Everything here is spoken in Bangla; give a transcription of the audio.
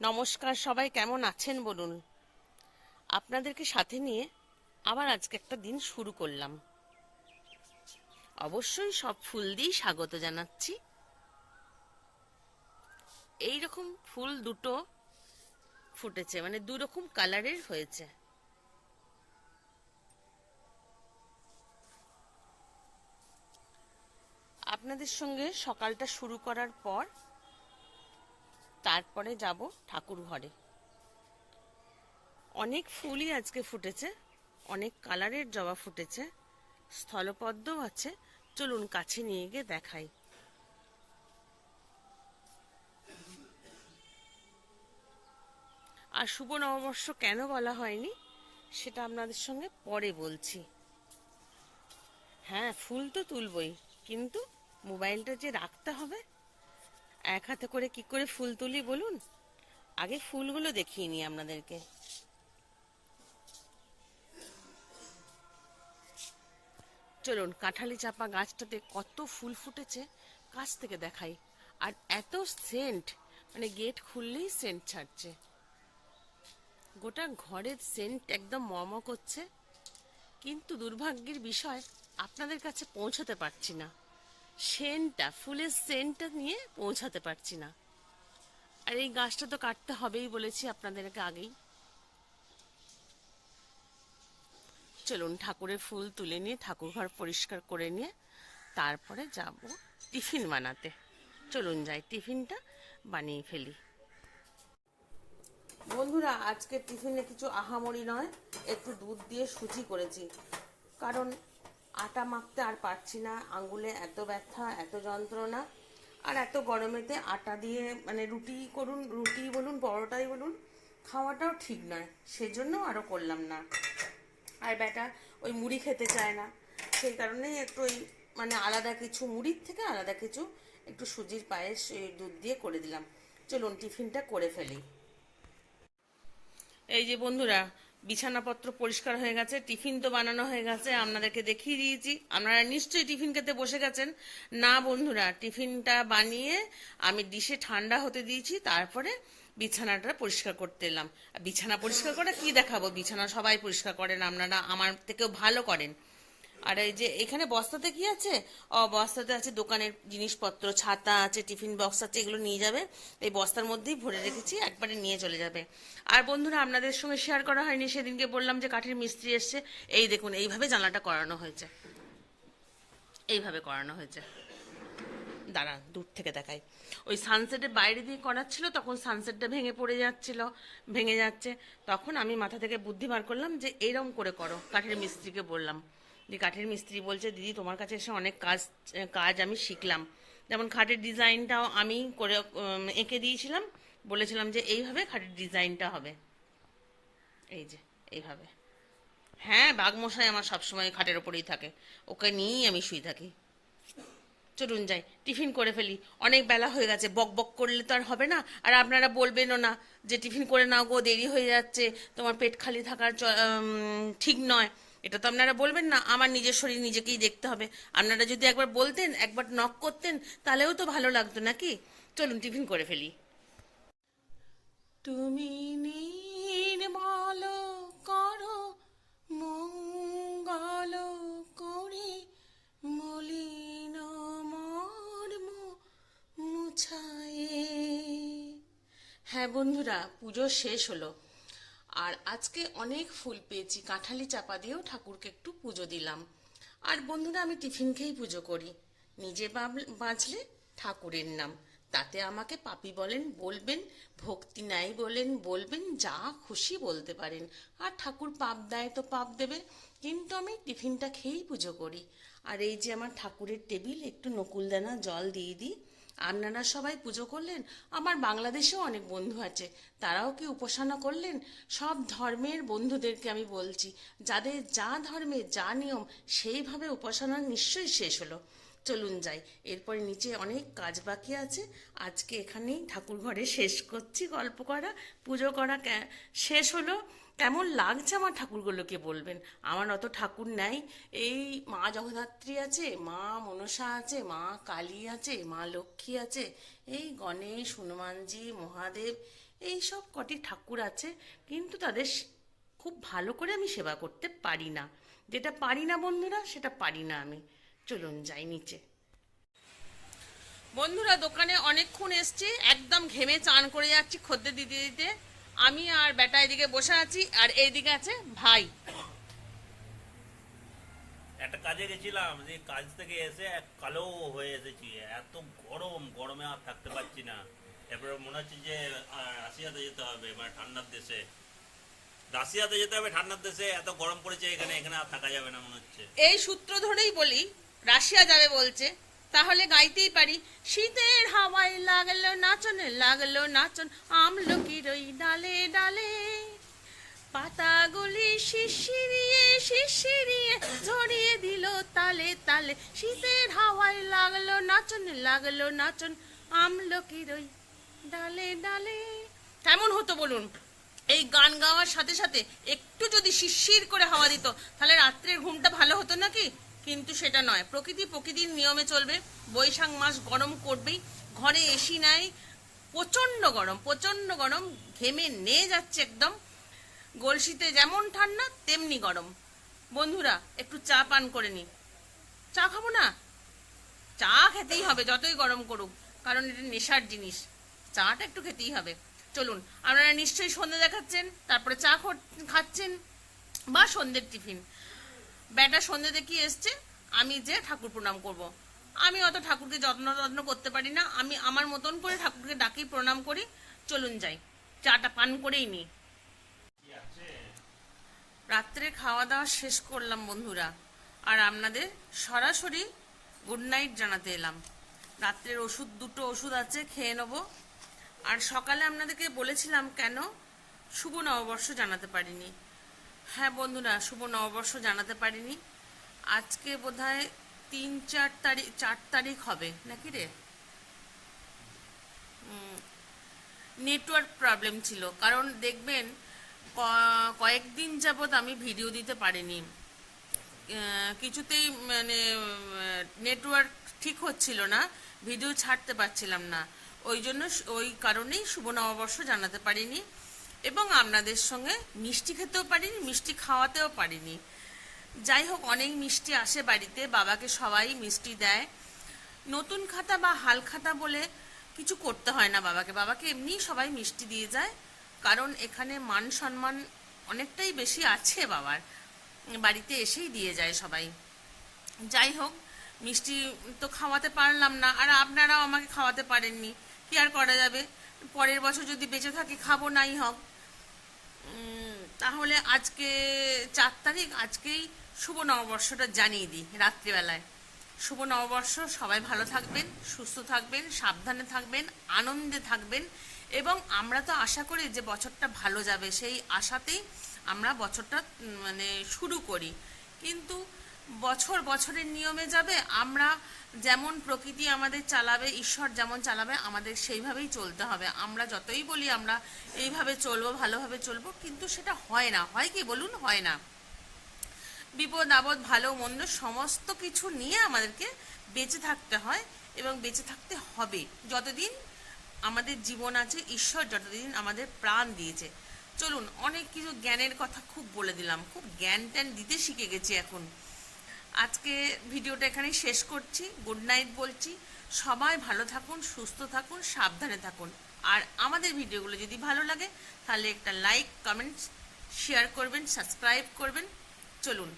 নমস্কার, সবাই কেমন আছেন বলুন? আপনাদেরকে সাথে নিয়ে আবার আজকে একটা দিন শুরু করলাম। অবশ্যই সব ফুল দিয়েই স্বাগত জানাচ্ছি। এই রকম ফুল দুটো ফুটেছে মানে দু রকম কালারের হয়েছে। আপনাদের সঙ্গে সকালটা শুরু করার পর তারপরে যাব ঠাকুর ঘরে। অনেক ফুলই আজকে ফুটেছে, অনেক কালারের জবা ফুটেছে, স্থলপদ্মও আছে। চলুন কাছে নিয়ে গিয়ে দেখাই। আর শুভ নববর্ষ কেন বলা হয়নি, সেটা আপনাদের সঙ্গে পরে বলছি। হ্যাঁ ফুল তো তুলবই, কিন্তু মোবাইলটা যে রাখতে হবে এক হাতে করে কি করে ফুল তুলি বলুন? আগে ফুলগুলো দেখিয়ে নিই আপনাদেরকে। চলুন, কাঁঠালি চাপা গাছটাতে কত ফুল ফুটেছে, কাছ থেকে দেখাই। আর এত সেন্ট মানে গেট খুললেই সেন্ট ছাড়ছে। গোটা ঘরের সেন্ট একদম মম করছে। কিন্তু দুর্ভাগ্যের বিষয়, আপনাদের কাছে পৌঁছাতে পারছি না। সেন্টটা ফুলের সেন্টটা নিয়ে পৌঁছাতে পারছি না। আর এই গাছটা তো কাটতে হবেই বলেছি আপনাদেরকে আগেই। চলুন ঠাকুরের ফুল তুলে নিয়ে, ঠাকুর ঘর পরিষ্কার করে নিয়ে, তারপরে যাব টিফিন বানাতে। চলুন যাই, টিফিনটা বানিয়ে ফেলি। বন্ধুরা, আজকে টিফিনে কিছু আহামরি নয়, একটু দুধ দিয়ে সুজি করেছি। কারণ আটা মাখতে আর পারছি না আঙ্গুলে এত ব্যথা, এত যন্ত্রণা, আর এত গরমেতে আটা দিয়ে মানে রুটি করুন, রুটি বলুন, পরোটাই বলুন, খাওয়াটাও ঠিক নয়, সেজন্য আরও করলাম না। আর বেটা ওই মুড়ি খেতে চায় না, সেই কারণেই একটু ওই মানে আলাদা কিছু, মুড়ির থেকে আলাদা কিছু, একটু সুজির পায়েস দুধ দিয়ে করে দিলাম। চলুন টিফিনটা করে ফেলি। এই যে বন্ধুরা বিছানাপত্র পরিষ্কার হয়ে গেছে, টিফিন তো বানানো হয়ে গেছে, আপনাদেরকে দেখিয়ে দিয়েছি। আপনারা নিশ্চয়ই টিফিন খেতে বসে গেছেন। না, বন্ধুরা, টিফিনটা বানিয়ে আমি ডিশে ঠান্ডা হতে দিয়েছি, তারপরে বিছানাটা পরিষ্কার করতে এলাম। বিছানা পরিষ্কার করে কি দেখাবো? বিছানা সবাই পরিষ্কার করেন আপনারা, আমার থেকেও ভালো করেন। আর এই যে এখানে বস্তাতে কি আছে? ও বস্তাতে আছে দোকানের জিনিসপত্র, ছাতা আছে, টিফিন বক্স আছে, এগুলো নিয়ে যাবে। এই বস্তার মধ্যেই ভরে রেখেছি, একবারে নিয়ে চলে যাবে। আর বন্ধুরা, আপনাদের সঙ্গে শেয়ার করা হয়নি, সেদিনকে বললাম যে কাঠের মিস্ত্রি এসছে। এই দেখুন, এইভাবে জানলাটা করানো হয়েছে। এইভাবে করানো হয়েছে। দাঁড়ান, দূর থেকে দেখাই। ওই সানসেটের বাইরে দিয়ে করাচ্ছিল, তখন সানসেটটা ভেঙে পড়ে যাচ্ছিল, ভেঙে যাচ্ছে। তখন আমি মাথা থেকে বুদ্ধি বার করলাম যে এইরকম করে করো, কাঠের মিস্ত্রিকে বললাম। যে কাঠের মিস্ত্রি বলছে, দিদি, তোমার কাছে এসে অনেক কাজ কাজ আমি শিখলাম। যেমন খাটের ডিজাইনটাও আমি করে এঁকে দিয়েছিলাম। বলেছিলাম যে, এইভাবে খাটের ডিজাইনটা হবে। এই যে, এইভাবে। হ্যাঁ বাঘমশাই আমার সবসময় খাটের ওপরেই থাকে। ওকে নিয়েই আমি শুয়ে থাকি। চলুন যাই, টিফিন করে ফেলি। অনেক বেলা হয়ে গেছে, বক বক করলে তো আর হবে না। আর আপনারা বলবেনও না যে, টিফিন করে নাও গো, দেরি হয়ে যাচ্ছে। তোমার পেট খালি থাকার ঠিক নয়। এটা তো আপনারা বলবেন না, আমার নিজের শরীর নিজেকেই দেখতে হবে। আপনারা যদি একবার বলতেন, একবার নক করতেন, তাহলেও তো ভালো লাগতো নাকি? চলুন, টিফিন করে ফেলি। তুমি নির্মল করো, মঙ্গল করে, মলিন মর্ম মুছায়ে। হ্যাঁ বন্ধুরা, পুজো শেষ হলো। আর আজকে অনেক ফুল পেয়েছি, কাঁঠালি চাপা দিয়েও ঠাকুরকে একটু পুজো দিলাম। আর বন্ধুরা, আমি টিফিন খেয়েই পুজো করি। নিজে বাঁচলে ঠাকুরের নাম। তাতে আমাকে পাপি বলেন, বলবেন, ভক্তি নাই বলেন, বলবেন, যা খুশি বলতে পারেন। আর ঠাকুর পাপ দেয় তো পাপ দেবে, কিন্তু আমি টিফিনটা খেয়েই পুজো করি। আর এই যে আমার ঠাকুরের টেবিল, একটু নকুলদানা জল দিয়ে দিই আপনারা সবাই পুজো করলেন। আমার বাংলাদেশেও অনেক বন্ধু আছে। তারাও কি উপাসনা করলেন? সব ধর্মের বন্ধুদেরকে আমি বলছি, যাদের যা ধর্মে যা নিয়ম, সেইভাবে উপাসনা নিশ্চয়ই শেষ হলো। চলুন যাই, এরপরে নিচে অনেক কাজ বাকি আছে। আজকে এখানেই ঠাকুর ঘরে শেষ করছি গল্প করা। পুজো করা শেষ হলো। কেমন লাগছে আমার ঠাকুরগুলোকে বলবেন? আমার অত ঠাকুর নাই। এই মা জগদ্ধাত্রী আছে, মা মনসা আছে, মা কালী আছে, মা লক্ষ্মী আছে, এই গণেশ, হনুমানজি, মহাদেব, এই সব কটি ঠাকুর আছে, কিন্তু তাদের খুব ভালো করে আমি সেবা করতে পারি না। যেটা পারি না বন্ধুরা, সেটা পারি না আমি। চলুন যাই নিচে। বন্ধুরা, দোকানে অনেকক্ষণ এসছি, একদম ঘেমে চান করে যাচ্ছি খদ্দের দিতে দিতে আমি আর বেটা এদিকে বসে আছি আর এইদিকে আছে ভাই। একটা কাজে গেছিলাম যে কাজ থেকে এসে এক কালো হয়ে এসেছি। এত গরম গরমে আর থাকতে পারছি না। এরপরে মনে হচ্ছে যে রাশিয়াতে যেতে হবে মানে ঠান্ডার দেশে। রাশিয়াতে যেতে হবে ঠান্ডার দেশে এত গরম পড়েছে এখানে এখানে আর থাকা যাবে না মনে হচ্ছে। এই সূত্র ধরেই বলি রাশিয়া যাবে বলছে। তাহলে গাইতেই পারি। শীতের হাওয়ায় লাগল নাচন লাগল নাচন আমলকির ওই ডালে ডালে। পাতাগুলি শিশিরিয়ে শিশিরিয়ে ঝরিয়ে দিল তালে তালে। শীতের হাওয়ায় লাগল নাচন লাগল নাচন আমলকির ওই ডালে ডালে। কেমন হতো বলুন? এই গান গাওয়ার সাথে সাথে একটু যদি শিরশির করে হাওয়া দিত, তাহলে রাত্রের ঘুমটা ভালো হতো নাকি? কিন্তু সেটা নয়। প্রকৃতি প্রকৃতির নিয়মে চলবে। বৈশাখ মাস গরম করবেই। ঘরে এসি নাই। প্রচণ্ড গরম প্রচণ্ড গরম। ঘেমে নিয়ে যাচ্ছে একদম। গলসিতে যেমন ঠান্ডা, তেমনি গরম। বন্ধুরা, একটু চা পান করে নি চা খাব না? চা খেতেই হবে, যতই গরম করুক। কারণ এটা নেশার জিনিস। চাটা একটু খেতেই হবে। চলুন, আপনারা নিশ্চয়ই সন্ধে দেখাচ্ছেন, তারপরে চা খাচ্ছেন, বা সন্ধ্যের টিফিন। ব্যাটা সন্ধে দেখিয়ে এসছে, আমি যে ঠাকুর প্রণাম করব। আমি অত ঠাকুরকে যত্ন যত্ন করতে পারি না, আমি আমার মতন করে ঠাকুরকে ডাকি, প্রণাম করি, চলুন যাই। চাটা পান করেই নিই রাত্রে খাওয়া দাওয়া শেষ করলাম বন্ধুরা, আর আপনাদের সরাসরি গুড নাইট জানাতে এলাম। রাত্রের ওষুধ, দুটো ওষুধ আছে, খেয়ে নেব। আর সকালে আপনাদেরকে বলেছিলাম কেন শুভ নববর্ষ জানাতে পারিনি। হ্যাঁ বন্ধুরা, শুভ নববর্ষ জানাতে পারিনি। আজকে বোধহয় তিন, চার তারিখ চার তারিখ হবে, নাকি রে? নেটওয়ার্ক প্রবলেম ছিল, কারণ দেখবেন কয়েকদিন যাবৎ আমি ভিডিও দিতে পারিনি। কিছুতেই মানে নেটওয়ার্ক ঠিক হচ্ছিল না ভিডিও ছাড়তে পারছিলাম না। ওই জন্য ওই কারণেই শুভ নববর্ষ জানাতে পারিনি। এবং আপনাদের সঙ্গে মিষ্টি খেতেও পারিনি, মিষ্টি খাওয়াতেও পারিনি। যাই হোক, অনেক মিষ্টি আসে বাড়িতে, বাবাকে সবাই মিষ্টি দেয়। নতুন খাতা বা হাল খাতা বলে কিছু করতে হয় না বাবাকে। বাবাকে এমনি সবাই মিষ্টি দিয়ে যায়, কারণ এখানে মান সম্মান অনেকটাই বেশি আছে বাবার। বাড়িতে এসেই দিয়ে যায় সবাই। যাই হোক, মিষ্টি তো খাওয়াতে পারলাম না, আর আপনারাও আমাকে খাওয়াতে পারেননি, কি আর করা যাবে? পরের বছর যদি বেঁচে থাকি, খাব নাই হোক। তাহলে আজকে চার তারিখ, আজকেই শুভ নববর্ষটা জানিয়ে দিই রাত্রিবেলায়। শুভ নববর্ষ, সবাই ভালো থাকবেন, সুস্থ থাকবেন, সাবধানে থাকবেন, আনন্দে থাকবেন। এবং আমরা তো আশা করি যে বছরটা ভালো যাবে, সেই আশাতেই আমরা বছরটা মানে শুরু করি। কিন্তু বছর বছরের নিয়মে যাবে, আমরা যেমন প্রকৃতি আমাদের চালাবে, ঈশ্বর যেমন চালাবে, আমাদের সেইভাবেই চলতে হবে। আমরা যতই বলি আমরা এইভাবে চলবো, ভালোভাবে চলবো, কিন্তু সেটা হয় না। হয় কি বলুন? হয় না। বিপদ, আপদ, ভালো, মন্দ সমস্ত কিছু নিয়ে আমাদেরকে বেঁচে থাকতে হয় এবং বেঁচে থাকতে হবে। যতদিন আমাদের জীবন আছে, ঈশ্বর যতদিন আমাদের প্রাণ দিয়েছে। চলুন, অনেক কিছু জ্ঞানের কথা খুব বলে দিলাম। খুব জ্ঞান ট্যান দিতে শিখে গেছি এখন। আজকে ভিডিওটা এখানে শেষ করছি। গুড নাইট বলছি। সবাই ভালো থাকুন, সুস্থ থাকুন, সাবধানে থাকুন। আর আমাদের ভিডিওগুলো যদি ভালো লাগে, তাহলে একটা লাইক কমেন্ট শেয়ার করবেন সাবস্ক্রাইব করবেন। চলুন।